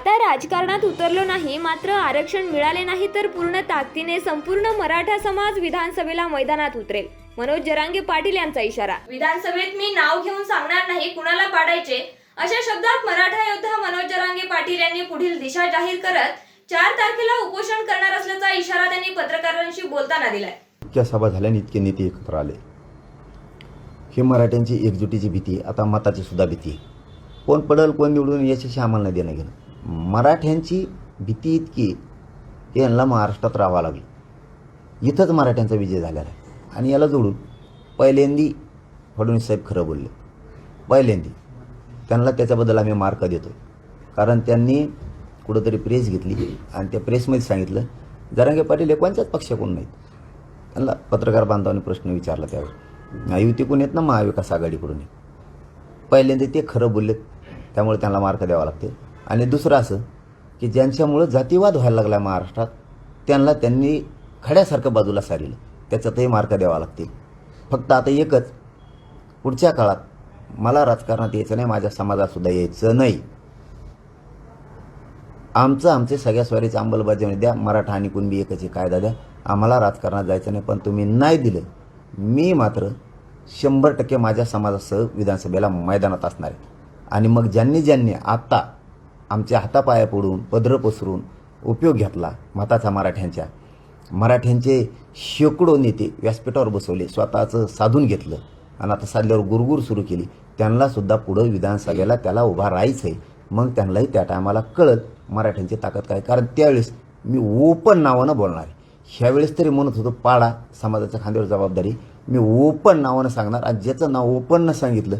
आता राजकारणात उतरलो नाही मात्र आरक्षण मिळाले नाही तर पूर्ण ताकदीने संपूर्ण मराठा समाज विधानसभेला मैदानात उतरेल. मनोज जरांगे पाटील यांचा इशारा. विधानसभेत मी नाव घेऊन सांगणार नाही कुणाला पाडायचे? अशा शब्दात मराठा योद्धा मनोज जरांगे पाटील यांनी पुढील दिशा जाहीर करत चार तारखेला उपोषण करणार असल्याचा इशारा त्यांनी पत्रकारांशी बोलताना दिलाय. इतक्या सभा झाल्या आणि इतके नेते एकत्र आले. ही मराठ्यांची एकजुटीची भीती आता मताची सुद्धा भीती कोण पडल कोण निवडून याच्याशी आम्हाला नाही देणं घेणं. मराठ्यांची भीती इतकी की यांना महाराष्ट्रात राहावं लागलं. इथंच मराठ्यांचा विजय झालेला आहे. आणि याला जोडून पहिल्यांदी फडणवीस साहेब खरं बोलले. पहिल्यांदी. त्यांना त्याच्याबद्दल आम्ही मार्क देतो कारण त्यांनी कुठंतरी प्रेस घेतली आणि त्या प्रेसमध्ये सांगितलं जरांगे पाटील एकवांच्याच पक्ष पक्षाकडून नाहीत. त्यांना पत्रकार बांधवांनी प्रश्न विचारला त्यावेळी युतीकडून येत ना? महाविकास आघाडीकडून येत पहिल्यांदा ते खरं बोललेत. त्यामुळे त्यांना मार्क द्यावा लागते आणि दुसरं असं की ज्यांच्यामुळं जातीवाद व्हायला लागला महाराष्ट्रात त्यांना त्यांनी खड्यासारखं बाजूला सारिलं. त्याच्यातही मार्क द्यावा लागतील. फक्त आता एकच पुढच्या काळात मला राजकारणात यायचं नाही माझ्या समाजातसुद्धा यायचं नाही. आमचं आमचे सगळ्या स्वारीचं अंमलबजावणी द्या मराठा आणि कुणबी एकच कायदा द्या. आम्हाला राजकारणात जायचं नाही पण तुम्ही नाही दिलं. मी मात्र शंभर टक्के माझ्या समाजासह विधानसभेला मैदानात असणार आहे. आणि मग ज्यांनी ज्यांनी आत्ता आमच्या हातापाया पडून पदरं पसरून उपयोग घेतला मताचा मराठ्यांच्या. मराठ्यांचे शेकडो नेते व्यासपीठावर बसवले स्वतःचं साधून घेतलं. आणि आता साधल्यावर गुरगुर सुरू केली. त्यांनासुद्धा पुढं विधानसभेला त्याला उभा राहायचं आहे मग त्यांनाही त्या टायमाला कळत मराठ्यांची ताकद काय. कारण त्यावेळेस मी ओपन नावानं बोलणार आहे. ह्यावेळेस तरी म्हणत होतो पाडा समाजाच्या खांद्यावर जबाबदारी. मी ओपन नावानं सांगणार आणि ज्याचं नाव ओपननं सांगितलं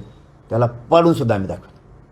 त्याला पाडूनसुद्धा आम्ही दाखवतो